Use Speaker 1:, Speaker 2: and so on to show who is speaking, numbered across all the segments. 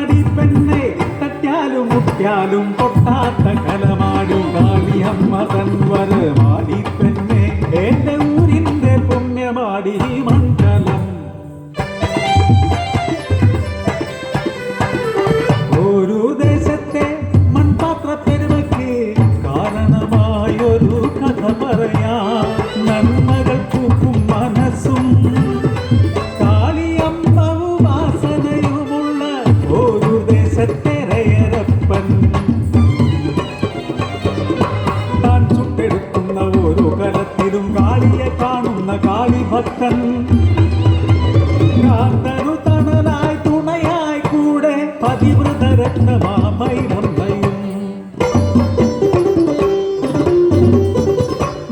Speaker 1: കണ്ണാടി പെണ്ണെ തട്ടിയാലും മുട്ടിയാലും പൊട്ടാത്ത കലമാടി കാളിയമ്മ തൻവരമാടി പെണ്ണെ കാളിഭക്തൻ കാന്തനു തണലായി തുണയായി കൂടെ പതിവ്രത രത്നമാമൈനമ്മയും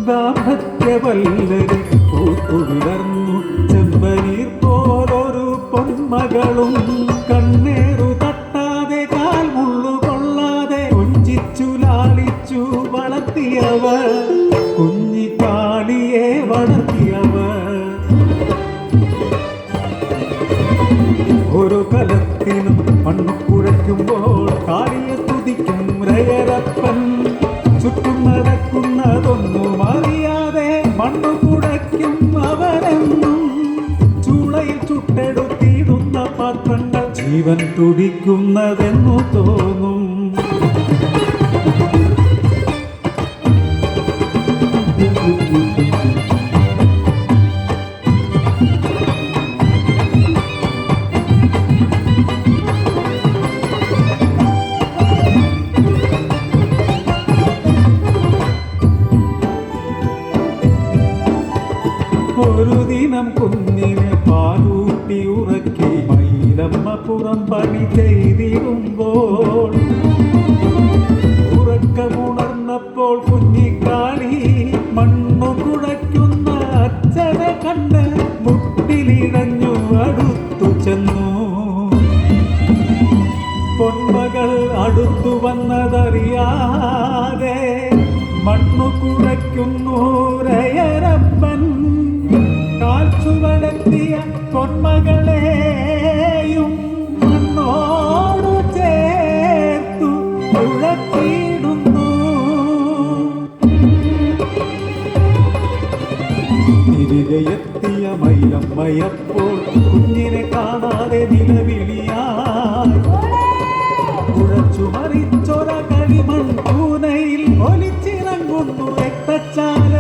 Speaker 1: ദാമ്പത്യവല്ലരി പൂത്തുവിടർന്നു ചെമ്പനീർ പോലൊരു പൊന്മകളും കണ്ണേറു തട്ടാതെ കാൽ മുള്ളു കൊള്ളാതെ കൊഞ്ചിച്ചു ലാളിച്ചു വളർത്തിയവർ. ഒരു കലത്തിനും മണ്ണ് കുഴയ്ക്കുമ്പോൾ കാളിയെ സ്തുതിക്കും രയരപ്പൻ. ചുറ്റും നടക്കുന്നതൊന്നും അറിയാതെ മണ്ണ് കുഴയ്ക്കും അവരെന്നും ചൂളയിൽ ചുട്ടെടുത്തിടുന്ന പാത്രങ്ങൾ ജീവൻ തുടിക്കുന്നതെന്നു തോന്നും. ദിനം കുഞ്ഞിനെ പാലൂട്ടി ഉറക്കി മയിലമ്മ പുറം പണി ചെയ്തിടുമ്പോൾ. ഉറക്കമുണർന്നപ്പോൾ കുഞ്ഞിക്കാളി മണ്ണു കുടയ്ക്കുന്ന അച്ഛനെ കണ്ട് മുട്ടിലിഴഞ്ഞു അടുത്തു ചെന്നു. പൊന്മകൾ അടുത്തു വന്നതറിയാതെ മണ്ണു കുടയ്ക്കുന്നു രയരപ്പൻ കുഴച്ചിടുന്നു തിരികെ എത്തിയ മൈലമ്മയപ്പോൾ കുഞ്ഞിനെ കാണാതെ നിലവിളിയായി. കുഴച്ചു മറിച്ചൊര കളിമൺ പൂനയിൽ ഒലിച്ചിറങ്ങുന്നു രക്തച്ചാൽ.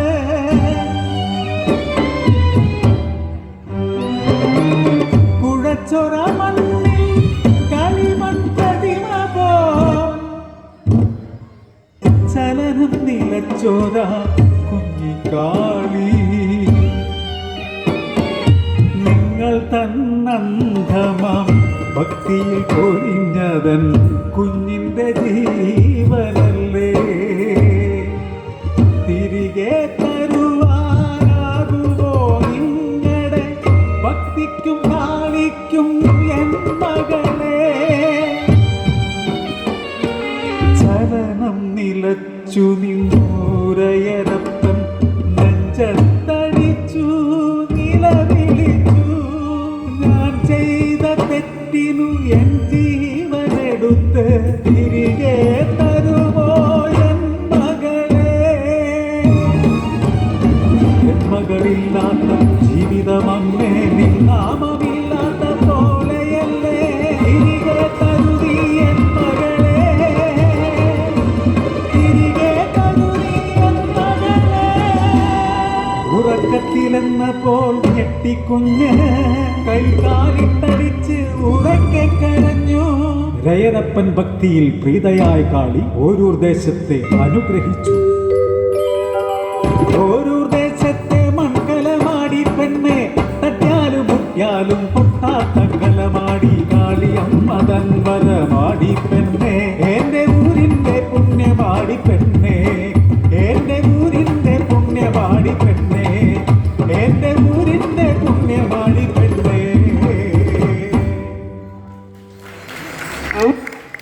Speaker 1: ഭക്തിയിൽ പൊരിഞ്ഞതൻ കുഞ്ഞിന്റെ ജീവനല്ലേ? തിരികെ തരുവാനാകുമോ നിങ്ങളുടെ ഭക്തിക്കും കാണിക്കും എൻ മകളെ. ചലനം നിലച്ചു നിന്നൂരയരപ്പൻ നെഞ്ചത്തടിച്ചു എൻ തിരികെ തരുമോ എൻ മകളെ? എൻ മകളില്ലാത്ത ജീവിതമമ്മേ നിന്നാമമില്ലാത്ത പോലെയല്ലേ തിരികെ തരുതി എൻ മകളെ. തിരികെ തരുതി എൻ മകളെ. ഉറക്കത്തിലെന്ന പോൽ ഞെട്ടിക്കുഞ്ഞ് കൈകാലിട്ടടിച്ച് ഉറക്കെ കരഞ്ഞു? രയനപ്പൻ ഭക്തിയിൽ പ്രീതയായ കാളി ഓരൂർ ദേശത്തെ അനുഗ്രഹിച്ചു. ഓരൂർ ദേശത്തെ മൺകലമാടി പെണ്ണെ തട്ടാലും പൊട്ടാത്ത